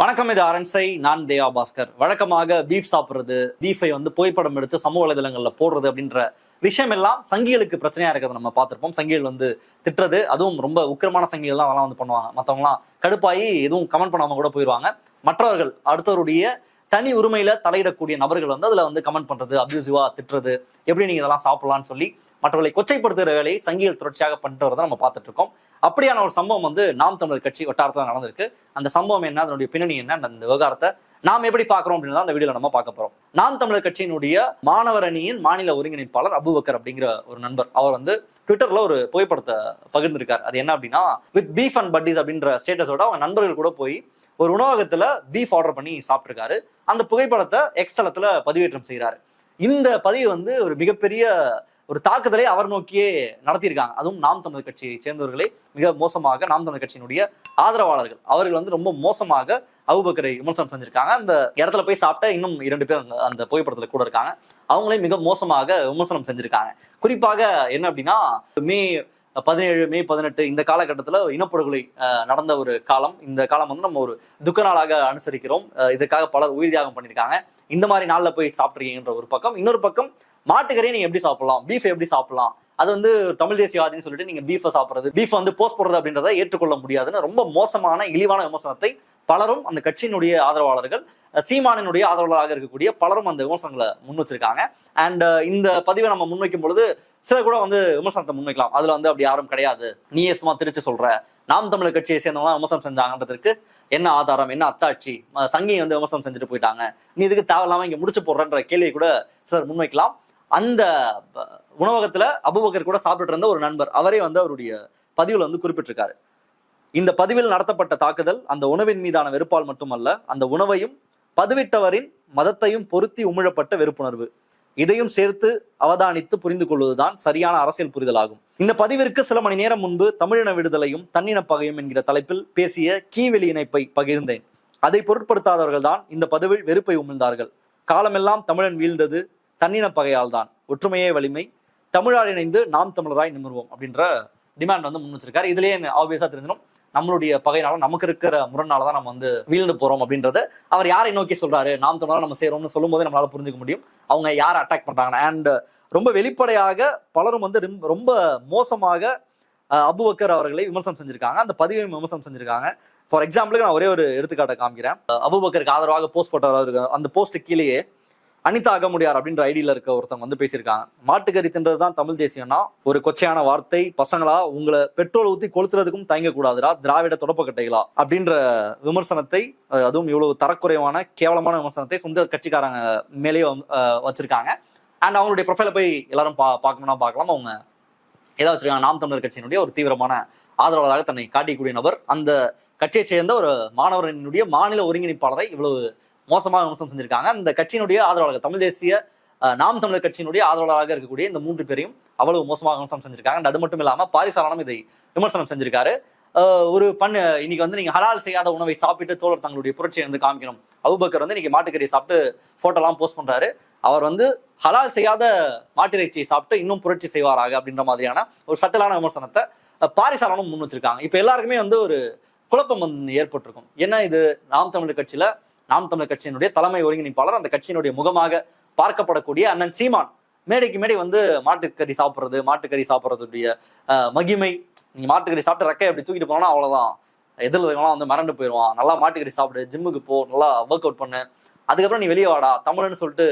வணக்கம் இது அரண்சை. நான் தேவா பாஸ்கர். வழக்கமாக பீஃப் சாப்பிட்றது பீஃபை வந்து புகைப்படம் எடுத்து சமூக வலைதளங்களில் போடுறது அப்படின்ற விஷயம் எல்லாம் சங்கிகளுக்கு பிரச்சனையா இருக்கிறத நம்ம பார்த்துருப்போம். சங்கிகள் வந்து திட்டுறது அதுவும் ரொம்ப உக்கிரமான சங்கிகள்லாம் அதெல்லாம் வந்து பண்ணுவாங்க. மற்றவங்களாம் கடுப்பாயி எதுவும் கமெண்ட் பண்ணாம கூட போயிடுவாங்க மற்றவர்கள் அடுத்தவருடைய தனி உரிமையில தலையிடக்கூடிய நபர்கள் வந்து அதுல வந்து கமெண்ட் பண்றது அப்யூசிவா திட்டுறது எப்படி நீங்க இதெல்லாம் சாப்பிடலாம்னு சொல்லி மற்றவர்களை கொச்சைப்படுத்துகிற வேலையை சங்கிகள் தொடர்ச்சியாக பண்ணிட்டு வரதை நம்ம பார்த்துட்டு இருக்கோம் அப்படியான ஒரு சம்பவம் வந்து நாம் தமிழர் கட்சி வட்டாரத்தில் நடந்திருக்கு. அந்த சம்பவம் என்ன அதனுடைய பின்னணி என்ன அந்த விவகாரத்தை நாம் எப்படி பார்க்கறோம் அப்படின்னு தான் அந்த வீடியோல நம்ம பார்க்க போறோம். நாம் தமிழர் கட்சியினுடைய மாணவர் அணியின் மாநில ஒருங்கிணைப்பாளர் அபுபக்கர் அப்படிங்கிற ஒரு நண்பர் அவர் வந்து ட்விட்டர்ல ஒரு புகைப்படத்தை பகிர்ந்திருக்கார். அது என்ன அப்படின்னா வித் பீஃப் அண்ட் பட்டிஸ் அப்படின்ற ஸ்டேட்டஸோட அவங்க நண்பர்கள் கூட போய் ஒரு உணவகத்துல பீஃப் ஆர்டர் பண்ணி சாப்பிட்ருக்காரு அந்த புகைப்படத்தை எக்ஸ்தலத்துல பதிவேற்றம் செய்கிறாரு இந்த பதிவு வந்து ஒரு மிகப்பெரிய ஒரு தாக்குதலை அவர் நோக்கியே நடத்தியிருக்காங்க. அதுவும் நாம் தமிழ் கட்சியை சேர்ந்தவர்களை மிக மோசமாக நாம் தமிழ் கட்சியினுடைய ஆதரவாளர்கள். அவர்கள் வந்து ரொம்ப மோசமாக அபுபக்கரை விமர்சனம் செஞ்சிருக்காங்க. அந்த இடத்துல போய் சாப்பிட்ட இன்னும் இரண்டு பேர் அந்த- புகைப்படத்துல கூட இருக்காங்க. அவங்களையும் மிக மோசமாக விமர்சனம் செஞ்சிருக்காங்க. குறிப்பாக என்ன அப்படின்னா மே பதினேழு மே பதினெட்டு இந்த காலகட்டத்தில் இனப்படுகொலை நடந்த ஒரு காலம். இந்த காலம் வந்து நம்ம ஒரு துக்க நாளாக அனுசரிக்கிறோம். இதற்காக இதுக்காக பலர் உயிர் தியாகம் பண்ணியிருக்காங்க இந்த மாதிரி நாள்ல போய் சாப்பிட்ருக்கீங்கன்ற ஒரு பக்கம். இன்னொரு பக்கம் மாட்டுக்கறியை நீங்க எப்படி சாப்பிடலாம்? பீஃப் எப்படி சாப்பிடலாம்? அது வந்து தமிழ் தேசியவாதின்னு சொல்லிட்டு நீங்க பீஃபை சாப்பிடுறது பீஃப் வந்து போஸ்ட் போடுறது அப்படின்றத ஏற்றுக்கொள்ள முடியாதுன்னு ரொம்ப மோசமான இழிவான விமர்சனத்தை பலரும் அந்த கட்சியினுடைய ஆதரவாளர்கள் சீமானினுடைய ஆதரவாளராக இருக்கக்கூடிய பலரும் அந்த விமர்சனங்களை முன் வச்சிருக்காங்க. அண்ட் இந்த பதிவை நம்ம முன்வைக்கும் பொழுது சிலர் கூட வந்து விமர்சனத்தை முன்வைக்கலாம் அதுல வந்து அப்படி யாரும் கிடையாது. நீயே சும்மா திருச்சி சொல்ற. நாம் தமிழர் கட்சியை சேர்ந்தவங்க விமர்சனம் செஞ்சாங்கன்றதுக்கு என்ன ஆதாரம் என்ன அத்தாட்சி? சங்கியை வந்து விமர்சனம் செஞ்சுட்டு போயிட்டாங்க. நீ இதுக்கு தேவையில்லாம இங்க முடிச்சு போடுறன்ற கேள்வியை கூட சிலர் முன்வைக்கலாம் அந்த ப- உணவகத்துல அபுபக்கர் கூட சாப்பிட்டு இருந்த ஒரு நண்பர். அவரே வந்து அவருடைய பதிவில் வந்து குறிப்பிட்டிருக்காரு. இந்த பதிவில் நடத்தப்பட்ட தாக்குதல் அந்த உணவின் மீதான வெறுப்பால் மட்டுமல்ல அந்த உணவையும் பதிவிட்டவரின் மதத்தையும் பொருத்தி உமிழப்பட்ட வெறுப்புணர்வு. இதையும் சேர்த்து அவதானித்து புரிந்து கொள்வதுதான் சரியான அரசியல் புரிதலாகும். இந்த பதிவிற்கு சில மணி நேரம் முன்பு தமிழின விடுதலையும் தன்னின பகையும் என்கிற தலைப்பில் பேசிய கீவெளி இணைப்பை பகிர்ந்தேன். அதை பொருட்படுத்தாதவர்கள் தான் இந்த பதிவில் வெறுப்பை உமிழ்ந்தார்கள். காலமெல்லாம் தமிழன் வீழ்ந்தது தன்னின பகையால் தான் ஒற்றுமையே வலிமை. தமிழால் இணைந்து நாம் தமிழராய் நிமிர்வோம் அப்படின்ற டிமாண்ட் வந்து முன் வச்சிருக்காரு. இதுலயே ஆப்வியஸா தெரிஞ்சிடும். நம்மளுடைய பகையினால நமக்கு இருக்கிற முரண்னால தான் நம்ம வந்து வீழ்ந்து போறோம் அப்படின்றத. அவர் யாரை நோக்கி சொல்றாரு? நாம் தமிழா நம்ம செய்யறோம்னு சொல்லும் போதே நம்மளால புரிஞ்சுக்க முடியும். அவங்க யாரை அட்டாக் பண்றாங்க அண்ட் ரொம்ப வெளிப்படையாக பலரும் வந்து ரொம்ப- மோசமாக அபுபக்கர் அவர்களை விமர்சனம் செஞ்சிருக்காங்க. அந்த பதிவையும் விமர்சனம் செஞ்சிருக்காங்க. ஃபார் எக்ஸாம்பிளுக்கு நான் ஒரே ஒரு எடுத்துக்காட்டை காமிக்கிறேன். அபுபக்கருக்கு ஆதரவாக போஸ்ட் போட்டவர் அந்த போஸ்ட் கீழேயே அனிதா அகமுடியார் அப்படின்ற ஐடியில இருக்க ஒருத்தவங்க வந்து பேசியிருக்காங்க. மாட்டுக்கறி தின்றது தான் தமிழ் தேசியம்னா ஒரு கொச்சையான வார்த்தை பசங்களா உங்களை பெட்ரோல் ஊத்தி கொளுத்துறதுக்கும் தயங்க கூடாதுடா திராவிட தொடப்பக்கட்டைகளா அப்படின்ற விமர்சனத்தை அதுவும் இவ்வளவு தரக்குறைவான கேவலமான விமர்சனத்தை சொந்த கட்சிக்காரங்க மேலேயே வச்சிருக்காங்க. அண்ட் அவங்களுடைய ப்ரொஃபைலை போய் எல்லாரும் பா பார்க்கணும்னா பார்க்கலாம். அவங்க ஏதாவது வச்சிருக்காங்க. நாம் தமிழர் கட்சியினுடைய ஒரு தீவிரமான ஆதரவாளராக தன்னை காட்டிக்கூடிய நபர். அந்த கட்சியை சேர்ந்த ஒரு மாணவரினுடைய மாநில ஒருங்கிணைப்பாளரை இவ்வளவு மோசமாக விமர்சனம் செஞ்சிருக்காங்க. அந்த கட்சியினுடைய ஆதரவாளர்கள் தமிழ் தேசிய நாம் தமிழர் கட்சியினுடைய ஆதரவாளராக இருக்கக்கூடிய இந்த மூன்று பேரையும் அவ்வளவு மோசமாக விமர்சனம் செஞ்சிருக்காங்க. அது மட்டும் இல்லாம பாரிசாலனும் இதை விமர்சனம் செஞ்சிருக்காரு. ஒரு பண்ணு இன்னைக்கு வந்து நீங்க ஹலால் செய்யாத உணவை சாப்பிட்டு தோழர் தங்களுடைய புரட்சியை வந்து காமிக்கணும். அவுபக்கர் வந்து இன்னைக்கு மாட்டுக்கறி சாப்பிட்டு போட்டோலாம் போஸ்ட் பண்றாரு. அவர் வந்து ஹலால் செய்யாத மாட்டிறைச்சியை சாப்பிட்டு இன்னும் புரட்சி செய்வாராக அப்படின்ற மாதிரியான ஒரு சட்டலான விமர்சனத்தை பாரிசாரணம் பாரிசாலனும் முன் வச்சிருக்காங்க. இப்ப எல்லாருக்குமே வந்து ஒரு குழப்பம் வந்து ஏற்பட்டிருக்கும். ஏன்னா இது நாம் தமிழர் கட்சியில நாம் தமிழர் கட்சியினுடைய தலைமை ஒருங்கிணைப்பாளர் அந்த கட்சியினுடைய முகமாக பார்க்கப்படக்கூடிய அண்ணன் சீமான். மேடைக்கு மேடை வந்து மாட்டுக்கறி சாப்பிட்றது மாட்டுக்கறி சாப்பிட்றதுடைய மகிமை. நீங்க மாட்டுக்கறி சாப்பிட்டு ரெக்கை அப்படி தூக்கிட்டு போனா அவ்வளவுதான். எதிரில் வந்து மறந்து போயிடுவான். நல்லா மாட்டுக்கறி சாப்பிடு ஜிம்முக்கு போ நல்லா ஒர்க் அவுட் பண்ணு. அதுக்கப்புறம் நீ வெளியே வாடா தமிழன்னு சொல்லிட்டு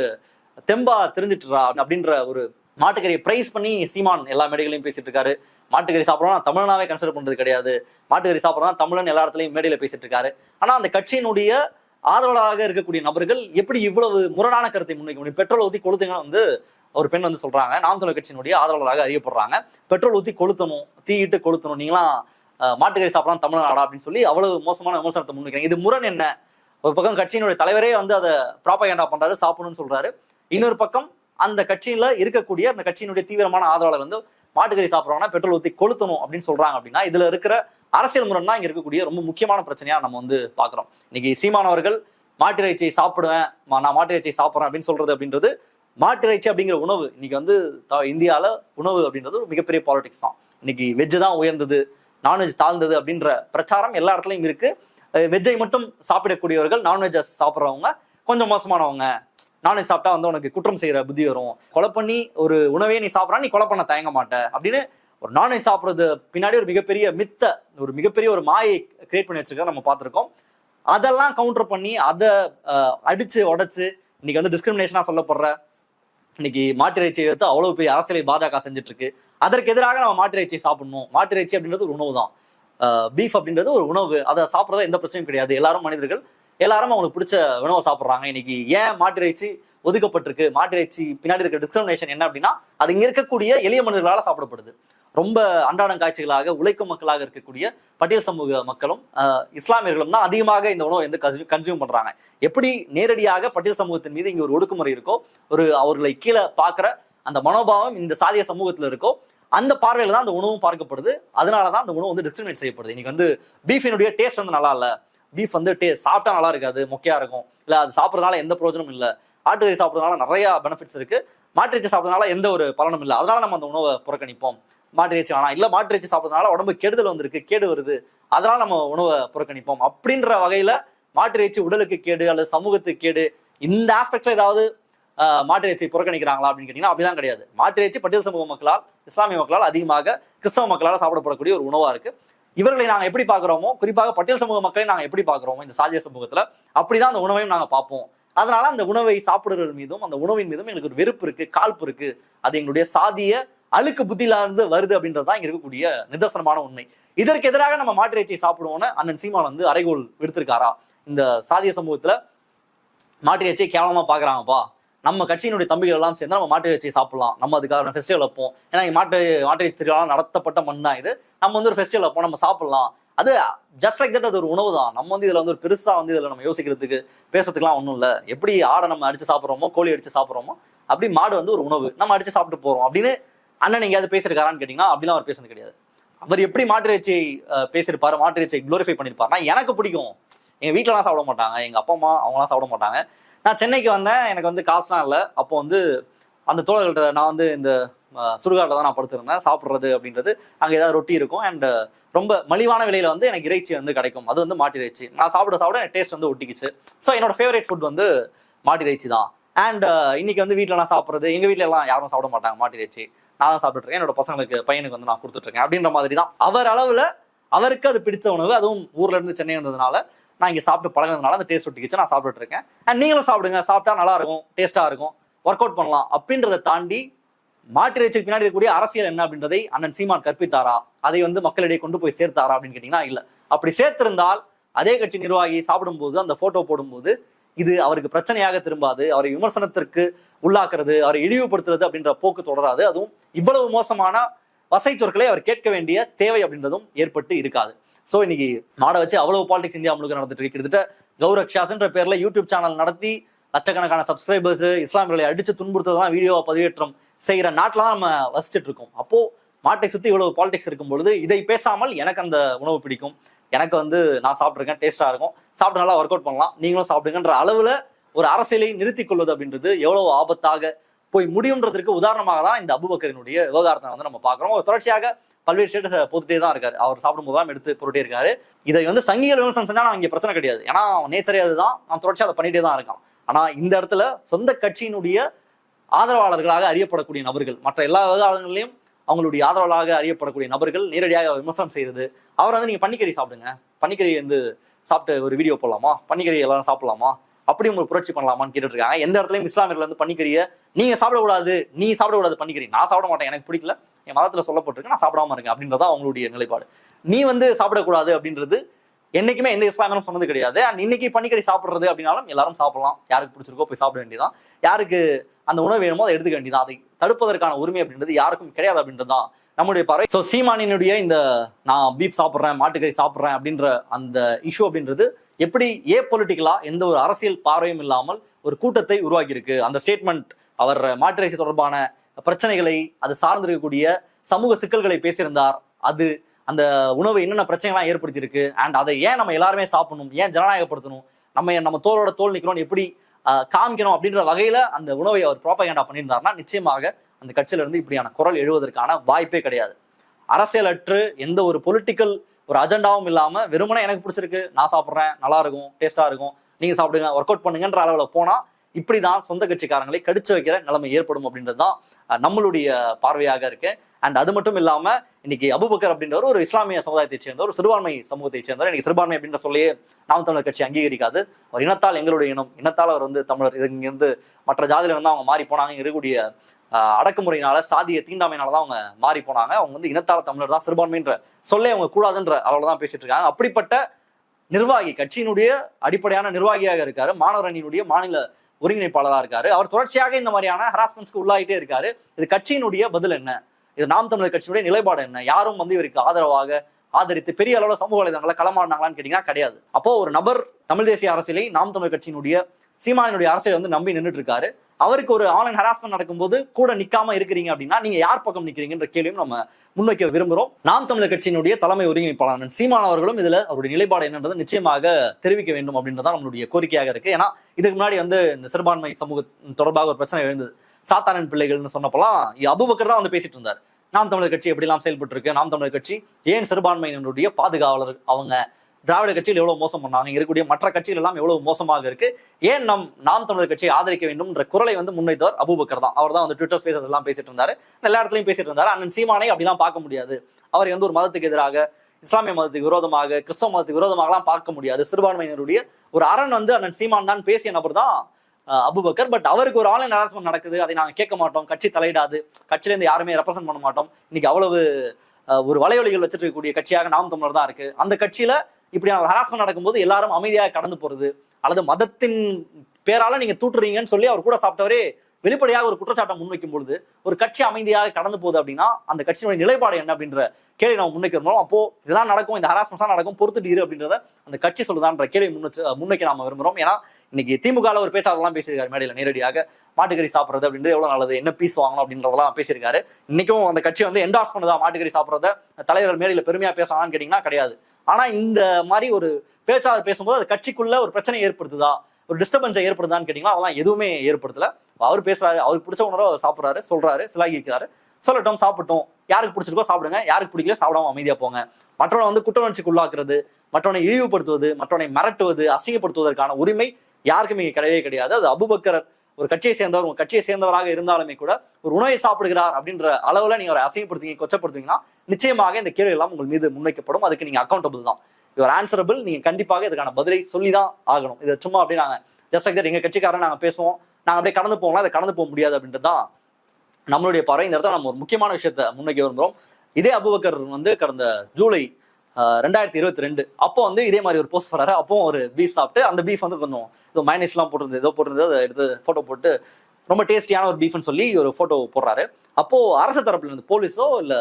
தெம்பா தெரிஞ்சிட்டுறா அப்படின்ற ஒரு மாட்டுக்கறியை பிரைஸ் பண்ணி சீமான் எல்லா மேடைகளையும் பேசிட்டு இருக்காரு. மாட்டுக்கறி சாப்பிடணும் தமிழனாவே கன்சிடர் பண்றது கிடையாது. மாட்டுக்கறி சாப்பிடறோம் தமிழன் எல்லா இடத்துலையும் மேடையில பேசிட்டு இருக்காரு. ஆனா அந்த கட்சியினுடைய ஆதரவாளராக இருக்கக்கூடிய நபர்கள் எப்படி இவ்வளவு முரணான கருத்தை முன்வைக்க முடியும்? பெட்ரோல் ஊற்றி கொளுத்துங்க வந்து ஒரு பெண் வந்து சொல்றாங்க. நாம் தமிழர் கட்சியினுடைய ஆதரவாளராக அறியப்படுறாங்க. பெட்ரோல் ஊற்றி கொளுத்தணும் தீயிட்டு கொளுத்தணும் நீங்களாம் மாட்டுக்கறி சாப்பிடலாம் தமிழ்நாடா அப்படின்னு சொல்லி அவ்வளவு மோசமான விமர்சனத்தை முன்வைக்கிறாங்க. இது முரண் என்ன? ஒரு பக்கம் கட்சியினுடைய தலைவரே வந்து அதை ப்ராப்பகேண்டா பண்றாரு சாப்பிடணும்னு சொல்றாரு. இன்னொரு பக்கம் அந்த கட்சியில இருக்கக்கூடிய அந்த கட்சியினுடைய தீவிரமான ஆதரவாளர் வந்து மாட்டுக்கறி சாப்பிட்றவங்கன்னா பெட்ரோல் ஊற்றி கொளுத்தணும் அப்படின்னு சொல்றாங்க அப்படின்னா இதுல இருக்கிற அரசியல் முரண் தான் இங்க இருக்கக்கூடிய ரொம்ப முக்கியமான பிரச்சனையா நம்ம வந்து பாக்குறோம். இன்னைக்கு சீமானவர்கள் மாட்டிறைச்சியை சாப்பிடுவேன் மா- நான் மாட்டிறைச்சியை சாப்பிட்றேன் அப்படின்னு சொல்றது அப்படின்றது மாட்டிறைச்சி அப்படிங்கிற உணவு இன்னைக்கு வந்து த- இந்தியால உணவு அப்படின்றது ஒரு மிகப்பெரிய பாலிடிக்ஸ் தான். இன்னைக்கு வெஜ்ஜு தான் உயர்ந்தது நான்வெஜ் தாழ்ந்தது அப்படின்ற பிரச்சாரம் எல்லா இடத்துலையும் இருக்கு. வெஜ்ஜை மட்டும் சாப்பிடக்கூடியவர்கள் நான்வெஜ்ஜை சாப்பிட்றவங்க கொஞ்சம் மோசமானவங்க. நான்வெஜ் சாப்பிட்டா வந்து உனக்கு குற்றம் செய்யற புத்தி வரும். கொலை பண்ணி ஒரு உணவே நீ சாப்பிட்றா நீ கொலை பண்ண தயங்க மாட்ட. அப்படின்னு ஒரு நான்வெஜ் சாப்பிட்றது பின்னாடி ஒரு மிகப்பெரிய மித்த ஒரு மிகப்பெரிய ஒரு மாயை கிரியேட் பண்ணி வச்சிருக்க நம்ம பார்த்துருக்கோம். அதெல்லாம் கவுண்டர் பண்ணி அதை அடிச்சு உடைச்சு இன்னைக்கு வந்து டிஸ்கிரிமினேஷனா சொல்லப்படுற இன்னைக்கு மாட்டு இறைச்சியை எடுத்து அவ்வளவு பெரிய அரசியலை பாஜக செஞ்சுட்டு இருக்கு அதற்கு எதிராக நம்ம மாட்டு இறைச்சியை சாப்பிடணும். மாட்டு இறைச்சி அப்படின்றது ஒரு உணவு தான் பீஃப் அப்படின்றது ஒரு உணவு. அதை சாப்பிட்றது எந்த பிரச்சனையும் கிடையாது. எல்லாரும் மனிதர்கள் எல்லாரும் அவங்களுக்கு பிடிச்ச உணவை சாப்பிட்றாங்க. இன்னைக்கு ஏன் மாட்டிறைச்சி ஒதுக்கப்பட்டிருக்கு? மாட்டிறைச்சி பின்னாடி இருக்க டிஸ்கிரிமினேஷன் என்ன அப்படின்னா அது இங்க இருக்கக்கூடிய எளிய மனிதர்களால் சாப்பிடப்படுது. ரொம்ப அன்றாடம் காட்சிகளாக உழைக்கும் மக்களாக இருக்கக்கூடிய பட்டியல் சமூக மக்களும் இஸ்லாமியர்களும் தான் அதிகமாக இந்த உணவை வந்து கன்சியூம் பண்றாங்க. எப்படி நேரடியாக பட்டியல் சமூகத்தின் மீது இங்க ஒரு ஒடுக்குமுறை இருக்கோ ஒரு அவர்களை கீழே பார்க்குற அந்த மனோபாவம் இந்த சாதிய சமூகத்துல இருக்கோ அந்த பார்வையில தான் அந்த உணவும் பார்க்கப்படுது. அதனால தான் அந்த உணவு வந்து டிஸ்கிரிமினேட் செய்யப்படுது. இன்னைக்கு வந்து பீஃபினுடைய டேஸ்ட் வந்து நல்லா இல்ல. பீஃப் வந்து டே சாப்பிட்டா நல்லா இருக்காது மொக்கையா இருக்கும். இல்லை அது சாப்பிட்றதுனால எந்த பிரயோஜனமும் இல்லை. ஆட்டுக்கறி சாப்பிட்றதுனால நிறைய பெனிஃபிட்ஸ் இருக்கு. மாட்டிறைச்சி சாப்பிட்றதுனால எந்த ஒரு பலனும் இல்லை. அதனால நம்ம அந்த உணவை புறக்கணிப்போம். மாட்டிறைச்சி வேணாம். இல்லை மாட்டிறைச்சி சாப்பிட்றதுனால உடம்பு கெடுதல் வந்திருக்கு கேடு வருது. அதனால நம்ம உணவை புறக்கணிப்போம். அப்படின்ற வகையில மாட்டு இறைச்சி உடலுக்கு கேடு அல்லது சமூகத்துக்கு கேடு இந்த ஆஸ்பெக்ட்ல ஏதாவது மாட்டிறைச்சி மாட்டு புறக்கணிக்கிறாங்களா அப்படின்னு கேட்டீங்கன்னா அப்படிலாம் கிடையாது. மாட்டிறைச்சி பட்டியல் சமூக மக்களால் இஸ்லாமிய மக்களால் அதிகமாக கிறிஸ்தவ மக்களால் சாப்பிடப்படக்கூடிய ஒரு உணவா இருக்கு. இவர்களை நாங்க எப்படி பாக்குறோமோ குறிப்பாக பட்டியல் சமூக மக்களை நாங்க எப்படி பாக்குறோமோ இந்த சாதிய சமூகத்துல அப்படிதான் அந்த உணவையும் நாங்க பார்ப்போம். அதனால அந்த உணவை சாப்பிடுறவர்கள் மீதும் அந்த உணவின் மீதும் எங்களுக்கு ஒரு வெறுப்பு இருக்கு காழ்ப்பு இருக்கு. அது எங்களுடைய சாதிய அழுக்கு புத்தியில இருந்து வருது அப்படின்றதுதான் இங்க இருக்கக்கூடிய நிதர்சனமான உண்மை. இதற்கு எதிராக நம்ம மாட்டிறைச்சியை சாப்பிடுவோம்னு அண்ணன் சீமான் வந்து அறைகோல் விடுத்திருக்காரா? இந்த சாதிய சமூகத்துல மாட்டிறைச்சியை கேவலமா பாக்குறாங்கப்பா நம்ம கட்சியினுடைய தம்பிகள் எல்லாம் சேர்ந்து நம்ம மாட்டு இறைச்சி சாப்பிடலாம். நம்ம அதுக்காக ஃபெஸ்டிவல் வைப்போம். ஏன்னா மாட்டு மாட்டு இறைச்சி திருவிழா நடத்தப்பட்ட மண் தான் இது. நம்ம வந்து ஒரு ஃபெஸ்டிவல் வைப்போம் நம்ம சாப்பிடலாம். அது ஜஸ்ட் லைக் தட் அது ஒரு உணவு தான். நம்ம வந்து இதுல வந்து ஒரு பெருசா வந்து இதுல நம்ம யோசிக்கிறதுக்கு பேசுறதுக்குலாம் ஒன்றும் இல்லை. எப்படி ஆடை நம்ம அடிச்சு சாப்பிட்றோமோ கோழி அடிச்சு சாப்பிட்றோமோ அப்படி மாடு வந்து ஒரு உணவு. நம்ம அடிச்சு சாப்பிட்டு போறோம். அப்படின்னு அண்ணன் எங்கேயாவது பேசியிருக்காரான்னு கேட்டீங்கன்னா அப்படிலாம் அவர் பேசுனது கிடையாது. அவர் எப்படி மாட்டு பேசியிருப்பாரு மாட்டு இறைச்சியை குளோரிஃபை பண்ணியிருப்பாருன்னா எனக்கு பிடிக்கும். எங்க வீட்டிலலாம் சாப்பிட மாட்டாங்க. எங்க அப்பா அம்மா அவங்களாம் சாப்பிட மாட்டாங்க. நான் சென்னைக்கு வந்தேன். எனக்கு வந்து காசுலாம் இல்லை. அப்போ வந்து அந்த தோழர்கள்ட்ட நான் வந்து இந்த சுடுகாட்டில் தான் நான் படுத்திருந்தேன். சாப்பிட்றது அப்படின்றது அங்கே ஏதாவது ரொட்டி இருக்கும். அண்ட் ரொம்ப மலிவான விலையில வந்து எனக்கு இறைச்சி வந்து கிடைக்கும். அது வந்து மாட்டு இறைச்சி. நான் சாப்பிட சாப்பிட எனக்கு டேஸ்ட் வந்து ஒட்டிக்கிச்சு. ஸோ என்னோட ஃபேவரேட் ஃபுட் வந்து மாட்டு இறைச்சி தான். அண்ட் இன்னைக்கு வந்து வீட்டில் நான் சாப்பிட்றது எங்கள் வீட்டிலலாம் எல்லாம் யாரும் சாப்பிட மாட்டாங்க மாட்டு இறைச்சி. நான் தான் சாப்பிட்டுருக்கேன் என்னோட பசங்களுக்கு பையனுக்கு வந்து நான் கொடுத்துட்ருக்கேன் அப்படின்ற மாதிரி தான். அவர் அளவில் அவருக்கு அது பிடித்த உணவு. அதுவும் ஊர்ல இருந்து சென்னை வந்ததுனால நான் இங்கே சாப்பிட்டு பழகிறதுனால அந்த டேஸ்ட் ஒட்டிக்கிச்சு நான் சாப்பிட்டுட்டு இருக்கேன் அண்ட் நீங்களும் சாப்பிடுங்க. சாப்பிட்டா நல்லா இருக்கும் டேஸ்ட்டாக இருக்கும். ஒர்க் அவுட் பண்ணலாம். அப்படின்றத தாண்டி மாட்டு பின்னாடி இருக்கக்கூடிய அரசியல் என்ன அப்படின்றதை அண்ணன் சீமான் கற்பித்தாரா? அதை வந்து மக்களிடையே கொண்டு போய் சேர்த்தாரா அப்படின்னு கேட்டீங்கன்னா இல்லை. அப்படி சேர்த்திருந்தால் அதே கட்சி நிர்வாகி சாப்பிடும்போது அந்த போட்டோ போடும்போது இது அவருக்கு பிரச்சனையாக திரும்பாது அவரை விமர்சனத்திற்கு உள்ளாக்குறது அவரை இழிவுபடுத்துறது அப்படின்ற போக்கு தொடராது. அதுவும் இவ்வளவு மோசமான வசைத்தொற்களை அவர் கேட்க வேண்டிய தேவை அப்படின்றதும் ஏற்பட்டு இருக்காது. சோ இன்னைக்கு நாடை வச்சு அவ்வளவு பாலிடிக்ஸ் இந்தியா முழுக்க நடந்துட்டு இருக்கு. கிட்டத்தட்ட கௌரக்ஷாஸ்ன்ற பேர்ல யூடியூப் சேனல் நடத்தி லட்சக்கணக்கான சப்ஸ்கிரைபர்ஸ் இஸ்லாமியர்களை அடிச்சு துன்புறுத்ததான் வீடியோவை பதிவேற்றம் செய்கிற நாட்டில் தான் நம்ம வசிச்சுட்டு இருக்கோம். அப்போ மாட்டை சுத்தி இவ்வளவு பாலிடிக்ஸ் இருக்கும் பொழுது இதை பேசாமல் எனக்கு அந்த உணவு பிடிக்கும். எனக்கு வந்து நான் சாப்பிட்ருக்கேன் டேஸ்டா இருக்கும். சாப்பிட்டு நல்லா ஒர்க் அவுட் பண்ணலாம். நீங்களும் சாப்பிடுங்கன்ற அளவுல ஒரு அரசியலை நிறுத்திக் கொள்வது அப்படின்றது எவ்வளவு ஆபத்தாக போய் முடியுன்றதுக்கு உதாரணமாக தான் இந்த அபுபக்கரினுடைய விவகாரத்தை வந்து நம்ம பார்க்குறோம். ஒரு தொடர்ச்சியாக பல்வேறு ஸ்டேட்டஸை போட்டுட்டே தான் இருக்காரு. அவர் சாப்பிடும்போது தான் எடுத்து போட்டுட்டே இருக்காரு. இதை வந்து சங்கிகள் விமர்சனம் செஞ்சா நான் இங்க பிரச்சனை கிடையாது. ஏன்னா அவன் நேச்சரே அதுதான். நான் தொடர்ச்சியாக அதை பண்ணிட்டே தான் இருக்கான். ஆனா இந்த இடத்துல சொந்த கட்சியினுடைய ஆதரவாளர்களாக அறியப்படக்கூடிய நபர்கள் மற்ற எல்லா விவகாரங்களையும் அவங்களுடைய ஆதரவாளராக அறியப்படக்கூடிய நபர்கள் நேரடியாக விமர்சனம் செய்யறது. அவரை வந்து நீங்க பன்னிக்கறி சாப்பிடுங்க. பன்னிக்கறி வந்து சாப்பிட்டு ஒரு வீடியோ போடலாமா? பன்னிக்கறி எல்லாரும் சாப்பிடலாமா? அப்படி ஒரு புரட்சி பண்ணலாமான்னு கேட்டுட்டு இருக்காங்க எந்த இடத்துலயும் இஸ்லாமியர்கள் வந்து பன்னிக்கறியை நீங்க சாப்பிடக்கூடாது நீ சாப்பிடக்கூடாது பன்னிக்கறி. நான் சாப்பிட மாட்டேன். எனக்கு பிடிக்கல. என் மதத்தில் சொல்லப்பட்டிருக்கு நான் சாப்பிடாம இருக்கேன் அப்படின்றதா அவங்களுடைய நிலைப்பாடு. நீ வந்து சாப்பிடக்கூடாது அப்படின்றது என்னைக்குமே எந்த இஸ்லாமியரும் சொன்னது கிடையாது. அண்ட் இன்னைக்கு பனிக்கறி சாப்பிட்றது அப்படின்னாலும் எல்லாரும் சாப்பிடலாம். யாருக்கு பிடிச்சிருக்கோ போய் சாப்பிட வேண்டியதான் யாருக்கு அந்த உணவு வேணுமோ அதை எடுத்துக்க வேண்டியதான் அதை தடுப்பதற்கான உரிமை அப்படின்றது யாருக்கும் கிடையாது அப்படின்றது தான் நம்முடைய பார்வை. ஸோ சீமானினுடைய இந்த நான் பீஃப் சாப்பிட்றேன் மாட்டுக்கறி சாப்பிட்றேன் அப்படின்ற அந்த இஷ்யூ அப்படின்றது எப்படி ஏ பொலிட்டிக்கலா எந்த ஒரு அரசியல் பார்வையும் இல்லாமல் ஒரு கூட்டத்தை உருவாக்கியிருக்கு. அந்த ஸ்டேட்மெண்ட் அவர் மாட்டு தொடர்பான பிரச்சனைகளை அது சார்ந்திருக்கக்கூடிய சமூக சிக்கல்களை பேசியிருந்தார். அது அந்த உணவு என்னென்ன பிரச்சனைகள்லாம் ஏற்படுத்தியிருக்கு அண்ட் அதை ஏன் நம்ம எல்லாருமே சாப்பிடணும் ஏன் ஜனநாயகப்படுத்தணும் நம்ம நம்ம தோளோட தோல் நிற்கிறோம் எப்படி காமிக்கணும் அப்படின்ற வகையில அந்த உணவை அவர் ப்ராப்பகேண்டா பண்ணியிருந்தாருன்னா நிச்சயமாக அந்த கட்சியிலிருந்து இப்படியான குரல் எழுவதற்கான வாய்ப்பே கிடையாது. அரசியலற்று எந்த ஒரு பொலிட்டிக்கல் ஒரு அஜெண்டாவும் இல்லாம வெறுமனே எனக்கு பிடிச்சிருக்கு நான் சாப்பிட்றேன் நல்லா இருக்கும் டேஸ்டா இருக்கும் நீங்க சாப்பிடுங்க ஒர்க் அவுட் பண்ணுங்கன்ற அளவுல போனா இப்படிதான் சொந்த கட்சிக்காரங்களை கடிச்சு வைக்கிற நிலைமை ஏற்படும் அப்படின்றது தான் நம்மளுடைய பார்வையாக இருக்கு. அண்ட் அது மட்டும் இல்லாம இன்னைக்கு அபுபக்கர் அப்படின்றவர் ஒரு இஸ்லாமிய சமுதாயத்தை சேர்ந்தவர் ஒரு சிறுபான்மை சமூகத்தை சேர்ந்தவர். இன்னைக்கு சிறுபான்மை அப்படின்ற சொல்லியே நாம் தமிழர் கட்சி அங்கீகரிக்காது. அவர் இனத்தால் எங்களுடைய இனம் இனத்தால் அவர் வந்து தமிழர். இங்கிருந்து மற்ற ஜாதியில இருந்தால் அவங்க மாறி போனாங்க. இருக்கக்கூடிய அடக்குமுறையினால சாதிய தீண்டாமையினால தான் அவங்க மாறி போனாங்க. அவங்க வந்து இனத்தால தமிழர் தான் சிறுபான்மைன்ற சொல்லே அவங்க கூடாதுன்ற அளவுல தான் பேசிட்டு இருக்காங்க. அப்படிப்பட்ட நிர்வாகி கட்சியினுடைய அடிப்படையான நிர்வாகியாக இருக்காரு. மாணவர் அணியினுடைய மாநில ஒருங்கிணைப்பாளராக இருக்காரு. அவர் தொடர்ச்சியாக இந்த மாதிரியான ஹராஸ்மெண்ட்ஸ்க்கு உள்ளாயிட்டே இருக்காரு. இது கட்சியினுடைய பதில் என்ன? இது நாம் தமிழர் கட்சியினுடைய நிலைப்பாடு என்ன? யாரும் வந்து இவருக்கு ஆதரவாக ஆதரித்து பெரிய அளவில் சமூக வலைதளங்களை களமாடினாங்களான்னு கேட்டீங்கன்னா கிடையாது. அப்போ ஒரு நபர் தமிழ் தேசிய அரசியலை நாம் தமிழர் கட்சியினுடைய சீமானினுடைய அரசியலை வந்து நம்பி நின்றுட்டு இருக்காரு. அவருக்கு ஒரு ஆன்லைன் ஹராஸ்மெண்ட் நடக்கும்போது கூட நிக்காம இருக்கிறீங்க அப்படின்னா நீங்க யார் பக்கம் நிக்கிறீங்கன்ற கேள்வியும் நம்ம முன்வைக்க விரும்புகிறோம் நாம் தமிழர் கட்சியினுடைய தலைமை ஒருங்கிணைப்பாளர் சீமான் அவர்களும் இதுல அவருடைய நிலைப்பாடு என்னன்றதை நிச்சயமாக தெரிவிக்க வேண்டும் அப்படின்றதான் நம்மளுடைய கோரிக்கையாக இருக்கு. ஏன்னா இதுக்கு முன்னாடி வந்து இந்த சிறுபான்மை சமூக தொடர்பாக ஒரு பிரச்சனை எழுந்தது. சாத்தானன் பிள்ளைகள்னு சொன்னப்பலாம் அபுபக்கர் தான் வந்து பேசிட்டு இருந்தார். நாம் தமிழர் கட்சி எப்படிலாம் செயல்பட்டு இருக்கு நாம் தமிழர் கட்சி ஏன் சிறுபான்மையினருடைய பாதுகாவலர் அவங்க திராவிட கட்சியில் எவ்வளவு மோசம் பண்ணாங்க? இருக்கக்கூடிய மற்ற கட்சிகள் எல்லாம் எவ்வளவு மோசமாக இருக்கு? ஏன் நம் நாம் தமிழர் கட்சியை ஆதரிக்க வேண்டும் என்ற குரலை வந்து முன்வைத்தவர் அபூபக்கர் தான். அவர் தான் வந்து ட்விட்டர் ஸ்பேஸ் எல்லாம் பேசிட்டு இருந்தாரு. எல்லா இடத்துலயும் பேசிட்டு இருந்தாரு. அண்ணன் சீமானை அப்படிலாம் பார்க்க முடியாது. அவர் வந்து ஒரு மதத்துக்கு எதிராக இஸ்லாமிய மதத்துக்கு விரோதமாக கிறிஸ்தவ மதத்துக்கு விரோதமாகலாம் பார்க்க முடியாது. சிறுபான்மையினருடைய ஒரு அரண் வந்து அண்ணன் சீமான் தான் பேசிய நபர் தான் அபுபக்கர். பட் அவருக்கு ஒரு ஆன்லைன் ஹராஸ்மெண்ட் நடக்குது. அதை நாங்க கேட்க மாட்டோம். கட்சி தலையிடாது. கட்சியில இருந்து யாருமே ரெப்ரசென்ட் பண்ண மாட்டோம். இன்னைக்கு அவ்வளவு ஒரு வலைவலிகள் வச்சிருக்கக்கூடிய கட்சியாக நாம் தமிழர் தான் இருக்கு. அந்த கட்சியில இப்படியான ஹராஸ்மெண்ட் நடக்கும்போது எல்லாரும் அமைதியாக கடந்து போறது அல்லது மதத்தின் பேரால நீங்க தூட்டுறீங்கன்னு சொல்லி அவர் கூட சாப்பிட்டவரே வெளிப்படையாக ஒரு குற்றச்சாட்டை முன்வைக்கும் பொழுது ஒரு கட்சி அமைதியாக கடந்து போகுது அப்படின்னா அந்த கட்சியினுடைய நிலைப்பாடு என்ன அப்படின்ற கேள்வி நம்ம முன்வைக்கிறோம் அப்போ இதெல்லாம் நடக்கும் இந்த ஹராஸ்மெண்ட்ஸ் நடக்கும் பொறுத்துட்டு இரு அப்படின்றத அந்த கட்சி சொல்லுதான்ற கேள்வி முன்வச்சு முன்வைக்க நாம விரும்புறோம். ஏன்னா இன்னைக்கு திமுக ஒரு பேச்சாளர்லாம் பேசியிருக்காரு மேடையில நேரடியாக. மாட்டுக்கறி சாப்பிட்றது அப்படின்றது எவ்வளவு நல்லது என்ன பீஸ் வாங்கணும் அப்படின்றதெல்லாம் பேசியிருக்காரு. இன்னைக்கும் அந்த கட்சி வந்து என்டாஸ் பண்ணுதா மாட்டுக்கறி சாப்பிட்றத தலைவர் மேடையில பெருமையா பேசலாம்னு கேட்டீங்கன்னா கிடையாது. ஆனா இந்த மாதிரி ஒரு பேச்சாளர் பேசும்போது அது கட்சிக்குள்ள ஒரு பிரச்சனை ஏற்படுத்துதா? ஒரு டிஸ்டர்பன்ஸை ஏற்படுதான்னு கேட்டீங்கன்னா அதெல்லாம் எதுவுமே ஏற்படுத்தல. அவர் பேசுறாரு அவருக்கு பிடிச்ச உணர்வை சாப்பிட்றாரு சாப்பிடுறாரு சொல்றாரு சிலாகிக்கிறாரு. சொல்லட்டும் சாப்பிட்டோம். யாருக்கு பிடிச்சிருக்கோ சாப்பிடுங்க. யாருக்கு பிடிக்கல சாப்பிடாம அமைதியா போங்க. மற்றவனை வந்து குற்றவுணர்ச்சிக்கு உள்ளாக்குறது மற்றவனை இழிவுபடுத்துவது மற்றவனை மிரட்டுவது அசிங்கப்படுத்துவதற்கான உரிமை யாருக்குமே கிடையவே கிடையாது. அது அபுபக்கர் ஒரு கட்சியை சேர்ந்தவர் உங்க கட்சியை சேர்ந்தவராக இருந்தாலுமே கூட ஒரு உணவை சாப்பிடுகிறார் அப்படின்ற அளவுல நீங்க அவரை அசைப்படுத்தீங்க கொச்சப்படுத்துவீங்கன்னா நிச்சயமாக இந்த கேள்வி எல்லாம் உங்கள் மீது முன்வைக்கப்படும். அதுக்கு நீங்க அக்கௌண்டபிள் தான். யுவர் ஆன்சரபிள் நீங்க கண்டிப்பாக இதுக்கான பதிலை சொல்லி தான் ஆகணும். இதை சும்மா அப்படியே நாங்க ஜஸ்ட் லைக் எங்க கட்சிக்காரன் நாங்க பேசுவோம். நாங்க அப்படியே கடந்து போகலாம் அதை கடந்து போக முடியாது அப்படின்றது தான் நம்மளுடைய பறவை இந்த இடத்துல நம்ம ஒரு முக்கியமான விஷயத்த முன்வைக்க விரும்புகிறோம் இதே அபுபக்கர் வந்து கடந்த ஜூலை ஆஹ், ரெண்டாயிரத்தி இருபத்தி ரெண்டு. அப்போ வந்து இதே மாதிரி ஒரு போஸ்ட் போறாரு அப்போ ஒரு பீஃப் சாப்பிட்டு அந்த பீஃப் வந்து கொஞ்சம் மைனஸ்லாம் போட்டிருந்தது ஏதோ போட்டிருந்தது அதை எடுத்து ஃபோட்டோ போட்டு ரொம்ப டேஸ்டியான ஒரு பீஃப்னு சொல்லி ஒரு ஃபோட்டோ போடுறாரு. அப்போது அரசு தரப்புல இருந்து போலீஸோ இல்லை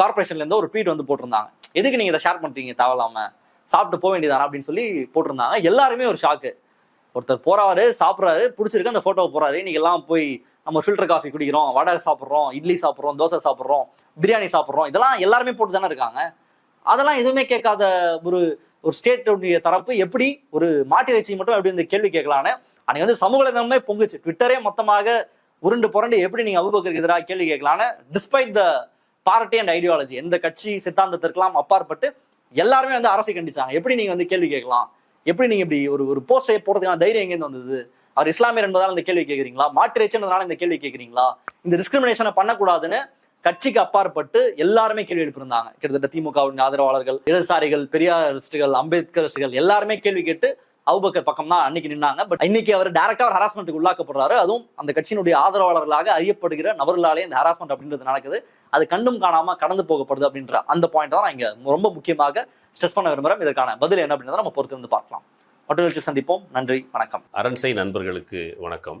கார்பரேஷன்லேருந்தோ ஒரு ட்வீட் வந்து போட்டிருந்தாங்க. எதுக்கு நீங்கள் இதை ஷேர் பண்ணுறீங்க தேவையில்லாம? சாப்பிட்டு போக வேண்டியதானா அப்படின்னு சொல்லி போட்டிருந்தாங்க. எல்லாருமே ஒரு ஷாக்கு ஒருத்தர் போறாரு சாப்பிட்றாரு பிடிச்சிருக்கு அந்த ஃபோட்டோவை போறாரு. இன்னைக்கு எல்லாம் போய் நம்ம ஃபில்டர் காஃபி குடிக்கிறோம் வடை சாப்பிட்றோம் இட்லி சாப்பிட்றோம் தோசை சாப்பிட்றோம் பிரியாணி சாப்பிட்றோம். இதெல்லாம் எல்லாருமே போட்டு தானே இருக்காங்க. அதெல்லாம் எதுவுமே கேட்காத ஒரு ஒரு ஸ்டேட்டுடைய தரப்பு எப்படி ஒரு மாட்டு இறைச்சி மட்டும் எப்படி இந்த கேள்வி கேட்கலான்னு. அன்னைக்கு வந்து சமூக வலைதளமே பொங்குச்சு. ட்விட்டரே மொத்தமாக உருண்டு புரண்டு எப்படி நீங்க அபுபக்கருக்கு எதிராக கேள்வி கேட்கலான்னு. Despite the party and ideology எந்த கட்சி சித்தாந்தத்திற்கெல்லாம் அப்பாற்பட்டு எல்லாருமே வந்து அரசை கண்டிச்சாங்க. எப்படி நீங்க வந்து கேள்வி கேட்கலாம்? எப்படி நீங்க இப்படி ஒரு ஒரு போஸ்டை போடுறதுக்கான தைரியம் எங்கேருந்து வந்தது? அவர் இஸ்லாமியர் என்பதால் இந்த கேள்வி கேட்குறீங்களா? மாற்றிறைச்சின்றதுனால இந்த கேள்வி கேட்குறீங்களா? இந்த டிஸ்கிரிமினேஷனை பண்ணக்கூடாதுன்னு கட்சிக்கு அப்பாற்பட்டு எல்லாருமே கேள்வி எழுப்பியிருந்தாங்க. கிட்டத்தட்ட திமுகவின் ஆதரவாளர்கள் இடதுசாரிகள் பெரியாரிஸ்டுகள் அம்பேத்கரிஸ்டுகள் எல்லாருமே கேள்வி கேட்டு அவுபக்கர் பக்கம் தான் அன்னைக்கு நின்னாங்க. பட் இன்னைக்கு அவர் டேரக்டா ஒரு ஹராஸ்மெண்ட்டுக்கு உள்ளாக்கப்படுறாரு. அதுவும் அந்த கட்சியினுடைய ஆதரவாளர்களாக அறியப்படுகிற நபர்களாலே இந்த ஹராஸ்மெண்ட் அப்படின்றது நடக்குது. அது கண்ணும் காணாம கடந்து போகப்படுது அப்படின்ற அந்த பாயிண்ட் தான் நான் இங்க ரொம்ப முக்கியமாக ஸ்ட்ரெஸ் பண்ண விரும்புறேன். இதற்கான பதில் என்ன அப்படின்றத நம்ம பொறுத்து வந்து பார்க்கலாம். மற்றொரு சந்திப்போம். நன்றி. வணக்கம். அரண்சை நண்பர்களுக்கு வணக்கம்.